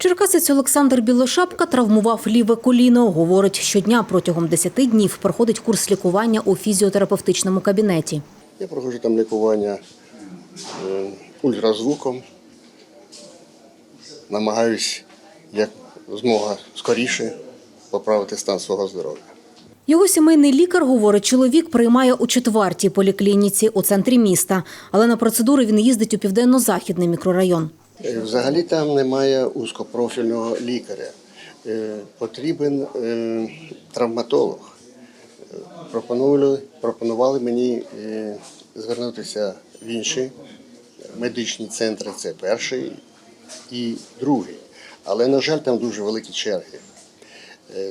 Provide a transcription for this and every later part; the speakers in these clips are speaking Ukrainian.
Черкасець Олександр Білошапка травмував ліве коліно. Говорить, щодня протягом 10 днів проходить курс лікування у фізіотерапевтичному кабінеті. Я проходжу там лікування е, ультразвуком. Намагаюсь як змога скоріше поправити стан свого здоров'я. Його сімейний лікар, говорить, чоловік приймає у четвертій поліклініці у центрі міста. Але на процедури він їздить у південно-західний мікрорайон. Взагалі там немає узкопрофільного лікаря. Е, Потрібен е, травматолог. Е, Пропонували, пропонували мені звернутися в інші медичні центри. Це перший і другий. Але, на жаль, там дуже великі черги.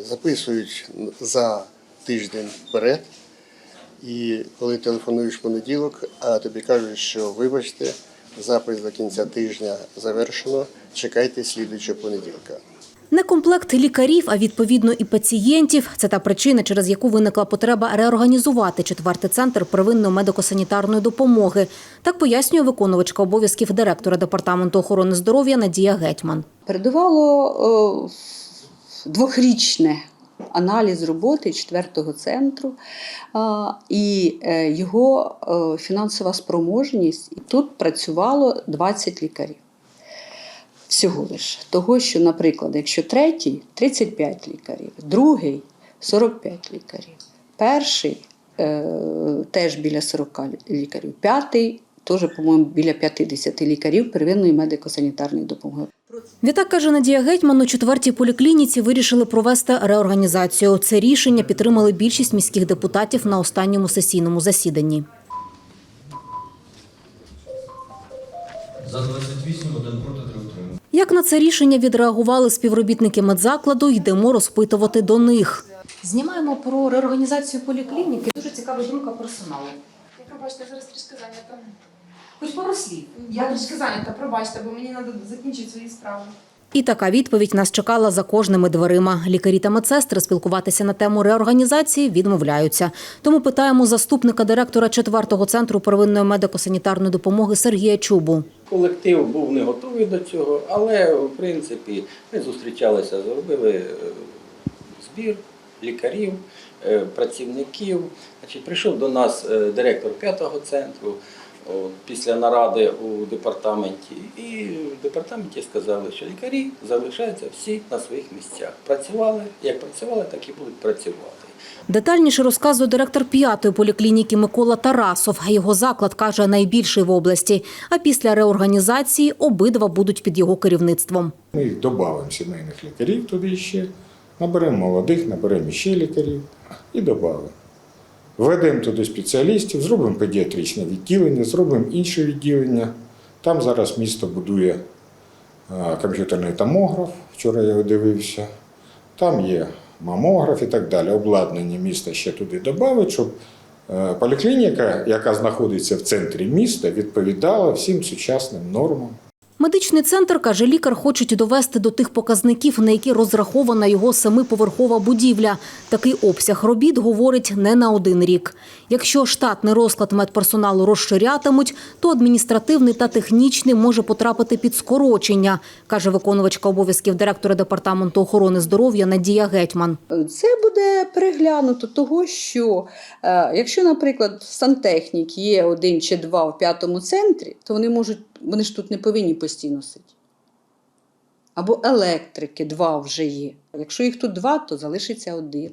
Записують за тиждень вперед. І коли телефонуєш в понеділок, а тобі кажуть, що вибачте, запис до кінця тижня завершено, чекайте слідуючого понеділка. Не комплект лікарів, а відповідно і пацієнтів. Це та причина, через яку виникла потреба реорганізувати четвертий центр первинної медико-санітарної допомоги. Так пояснює виконувачка обов'язків директора департаменту охорони здоров'я Надія Гетьман. передувало е, двохрічне аналіз роботи четвертого центру і е, його е, фінансова спроможність. Тут працювало 20 лікарів. Всього лиш. Того, що, наприклад, якщо третій 35 лікарів, другий 45 лікарів, перший е, теж біля 40 лікарів, п'ятий теж, по-моєму, біля 50 лікарів первинної медико-санітарної допомоги. Відтак, каже Надія Гетьман, у четвертій поліклініці вирішили провести реорганізацію. Це рішення підтримали більшість міських депутатів на останньому сесійному засіданні. За 28, один проти, три утримали. Як на це рішення відреагували співробітники медзакладу, йдемо розпитувати до них. Знімаємо про реорганізацію поліклініки. Дуже цікава думка персоналу. Пробачте, зараз трішки зайнята. Хоч пару слів. Я трішки зайнята, пробачте, бо мені треба закінчити свої справи. І така відповідь нас чекала за кожними дверима. Лікарі та медсестри спілкуватися на тему реорганізації відмовляються. Тому питаємо заступника директора 4-го центру первинної медико-санітарної допомоги Сергія Чубу. Колектив був не готовий до цього, але в принципі ми зустрічалися, зробили е, збір лікарів, е, працівників. Значить, прийшов до нас е, директор п'ятого центру після наради у департаменті, і в департаменті сказали, що лікарі залишаються всі на своїх місцях. Працювали, як працювали, так і будуть працювати. Детальніше розказує директор п'ятої поліклініки Микола Тарасов. Його заклад каже найбільший в області. А після реорганізації обидва будуть під його керівництвом. Ми додамо сімейних лікарів туди ще, наберемо молодих, наберемо ще лікарів і додамо. Введемо туди спеціалістів, зробимо педіатричне відділення, зробимо інше відділення. Там зараз місто будує комп'ютерний томограф, вчора я дивився. Там є мамограф і так далі. Обладнання міста ще туди додати, щоб е, поліклініка, яка знаходиться в центрі міста, відповідала всім сучасним нормам. Медичний центр, каже лікар, хочуть довести до тих показників, на які розрахована його семиповерхова будівля. Такий обсяг робіт, говорить, не на один рік. Якщо штатний розклад медперсоналу розширятимуть, то адміністративний та технічний може потрапити під скорочення, каже виконувачка обов'язків директора департаменту охорони здоров'я Надія Гетьман. Це буде переглянуто того, що е, якщо, наприклад, сантехнік є один чи два в п'ятому центрі, то вони можуть, вони ж тут не повинні постійно сидіти. Або електрики два вже є. Якщо їх тут два, то залишиться один.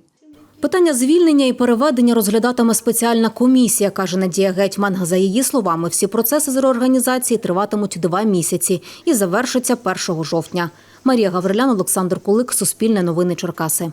Питання звільнення і переведення розглядатиме спеціальна комісія, каже Надія Гетьман. За її словами, всі процеси з реорганізації триватимуть два місяці і завершаться 1 жовтня. Марія Гаврилян, Олександр Кулик, Суспільне новини Черкаси.